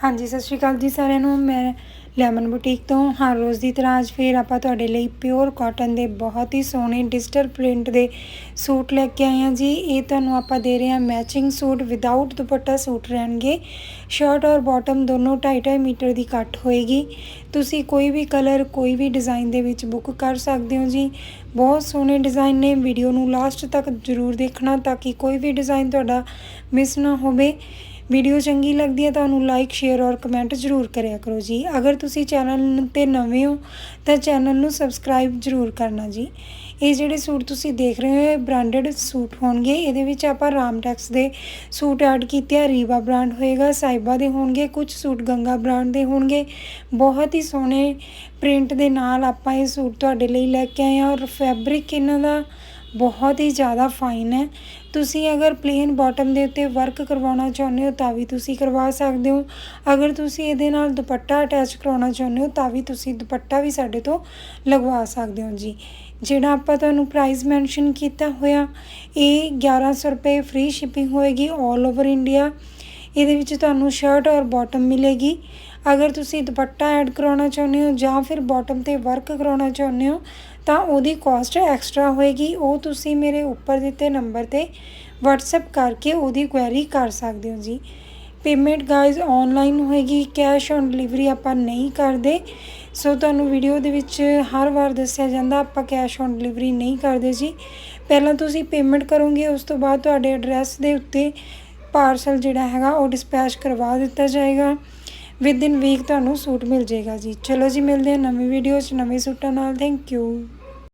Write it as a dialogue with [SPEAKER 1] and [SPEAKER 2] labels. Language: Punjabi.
[SPEAKER 1] ਹਾਂਜੀ, ਸਤਿ ਸ਼੍ਰੀ ਅਕਾਲ ਜੀ ਸਾਰਿਆਂ ਨੂੰ। ਮੈਂ ਲੈਮਨ ਬੁਟੀਕ ਤੋਂ ਹਰ ਰੋਜ਼ ਦੀ ਤਰ੍ਹਾਂ ਅੱਜ ਫੇਰ ਆਪਾਂ ਤੁਹਾਡੇ ਲਈ ਪਿਓਰ ਕਾਟਨ ਦੇ ਬਹੁਤ ਹੀ ਸੋਹਣੇ ਡਿਜੀਟਲ ਪ੍ਰਿੰਟ ਦੇ ਸੂਟ ਲੈ ਕੇ ਆਏ ਹਾਂ ਜੀ। ਇਹ ਤੁਹਾਨੂੰ ਆਪਾਂ ਦੇ ਰਹੇ ਹਾਂ matching suit without dupatta suit ਰਹਿਣਗੇ। ਸ਼ਰਟ ਔਰ ਬਾਟਮ ਦੋਨੋਂ 2.5 ਮੀਟਰ ਦੀ ਕੱਟ ਹੋਏਗੀ। ਤੁਸੀਂ ਕੋਈ ਵੀ ਕਲਰ, ਕੋਈ ਵੀ ਡਿਜ਼ਾਈਨ ਦੇ ਵਿੱਚ ਬੁੱਕ ਕਰ ਸਕਦੇ ਹੋ ਜੀ। ਬਹੁਤ ਸੋਹਣੇ ਡਿਜ਼ਾਈਨ ਨੇ। ਵੀਡੀਓ ਨੂੰ ਲਾਸਟ ਤੱਕ ਜ਼ਰੂਰ ਦੇਖਣਾ ਤਾਂ ਕਿ ਕੋਈ ਵੀ ਡਿਜ਼ਾਈਨ ਤੁਹਾਡਾ ਮਿਸ ਨਾ ਹੋਵੇ। ਵੀਡੀਓ ਚੰਗੀ ਲੱਗਦੀ ਹੈ ਤਾਂ ਉਹਨੂੰ ਲਾਈਕ ਸ਼ੇਅਰ ਔਰ ਕਮੈਂਟ ਜ਼ਰੂਰ ਕਰਿਆ ਕਰੋ ਜੀ। ਅਗਰ ਤੁਸੀਂ ਚੈਨਲ ਤੇ ਨਵੇਂ ਹੋ ਤਾਂ ਚੈਨਲ ਨੂੰ ਸਬਸਕ੍ਰਾਈਬ ਜ਼ਰੂਰ ਕਰਨਾ ਜੀ। ਇਹ ਜਿਹੜੇ ਸੂਟ ਤੁਸੀਂ ਦੇਖ ਰਹੇ ਹੋ, ਇਹ ਬ੍ਰਾਂਡਡ ਸੂਟ ਹੋਣਗੇ। ਇਹਦੇ ਵਿੱਚ ਆਪਾਂ ਰਾਮਟੈਕਸ ਦੇ ਸੂਟ ਐਡ ਕੀਤੇ ਆ। ਰੀਵਾ ਬ੍ਰਾਂਡ ਹੋਏਗਾ ਸਾਈਬਾ ਦੇ ਹੋਣਗੇ ਕੁਝ ਸੂਟ ਗੰਗਾ ਬ੍ਰਾਂਡ ਦੇ ਹੋਣਗੇ। ਬਹੁਤ ਹੀ ਸੋਹਣੇ ਪ੍ਰਿੰਟ ਦੇ ਨਾਲ ਆਪਾਂ ਇਹ ਸੂਟ ਤੁਹਾਡੇ ਲਈ ਲੈ ਕੇ ਆਏ ਆ ਔਰ ਫੈਬਰਿਕ ਇਹਨਾਂ ਦਾ ਬਹੁਤ ਹੀ ਜ਼ਿਆਦਾ ਫਾਈਨ ਹੈ। ਤੁਸੀਂ ਅਗਰ ਪਲੇਨ ਬਾਟਮ ਦੇ ਉੱਤੇ ਵਰਕ ਕਰਵਾਉਣਾ ਚਾਹੁੰਦੇ ਹੋ, ਤਾਂ ਵੀ ਤੁਸੀਂ ਕਰਵਾ ਸਕਦੇ ਹੋ। ਅਗਰ ਤੁਸੀਂ ਇਹਦੇ ਨਾਲ ਦੁਪੱਟਾ ਅਟੈਚ ਕਰਾਉਣਾ ਚਾਹੁੰਦੇ ਹੋ, ਤਾਂ ਵੀ ਤੁਸੀਂ ਦੁਪੱਟਾ ਵੀ ਸਾਡੇ ਤੋਂ ਲਗਵਾ ਸਕਦੇ ਹੋ ਜੀ। ਜਿਹੜਾ ਆਪਾਂ ਤੁਹਾਨੂੰ ਪ੍ਰਾਈਸ ਮੈਂਸ਼ਨ ਕੀਤਾ ਹੋਇਆ, ਇਹ 1100 ਰੁਪਏ ਫ੍ਰੀ ਸ਼ਿਪਿੰਗ ਹੋਏਗੀ 올 ਓਵਰ ਇੰਡੀਆ ਇਹਦੇ ਵਿੱਚ ਤੁਹਾਨੂੰ ਸ਼ਰਟ ਔਰ ਬਾਟਮ ਮਿਲੇਗੀ। ਅਗਰ ਤੁਸੀਂ ਦੁਪੱਟਾ ਐਡ ਕਰਾਉਣਾ ਚਾਹੁੰਦੇ ਹੋ ਜਾਂ ਫਿਰ ਬਾਟਮ ਤੇ ਵਰਕ ਕਰਾਉਣਾ ਚਾਹੁੰਦੇ ਹੋ, ਤਾਂ ਉਹਦੀ ਕਾਸਟ ਐਕਸਟਰਾ ਹੋਏਗੀ। ਉਹ ਤੁਸੀਂ ਮੇਰੇ ਉੱਪਰ ਦਿੱਤੇ ਨੰਬਰ ਤੇ WhatsApp ਕਰਕੇ ਉਹਦੀ ਕੁਐਰੀ ਕਰ ਸਕਦੇ ਹੋ ਜੀ। ਪੇਮੈਂਟ ਗਾਇਜ਼ ਆਨਲਾਈਨ ਹੋਏਗੀ ਕੈਸ਼ ਔਨ ਡਿਲੀਵਰੀ ਆਪਾਂ ਨਹੀਂ ਕਰਦੇ। ਸੋ ਤੁਹਾਨੂੰ ਵੀਡੀਓ ਦੇ ਵਿੱਚ ਹਰ ਵਾਰ ਦੱਸਿਆ ਜਾਂਦਾ, ਆਪਾਂ ਕੈਸ਼ ਔਨ ਡਿਲੀਵਰੀ ਨਹੀਂ ਕਰਦੇ ਜੀ। ਪਹਿਲਾਂ ਤੁਸੀਂ ਪੇਮੈਂਟ ਕਰੋਗੇ, ਉਸ ਤੋਂ ਬਾਅਦ ਤੁਹਾਡੇ ਐਡਰੈਸ ਦੇ ਉੱਤੇ ਪਾਰਸਲ ਜਿਹੜਾ ਹੈਗਾ, ਉਹ ਡਿਸਪੈਚ ਕਰਵਾ ਦਿੱਤਾ ਜਾਏਗਾ। ਵਿਦ ਇਨ ਵੀਕ ਤੁਹਾਨੂੰ ਸੂਟ ਮਿਲ ਜਾਏਗਾ ਜੀ। ਚਲੋ ਜੀ, ਮਿਲਦੇ ਹਾਂ ਨਵੀਂ ਵੀਡੀਓ 'ਚ, ਨਵੇਂ ਸੂਟਾਂ ਨਾਲ। Thank you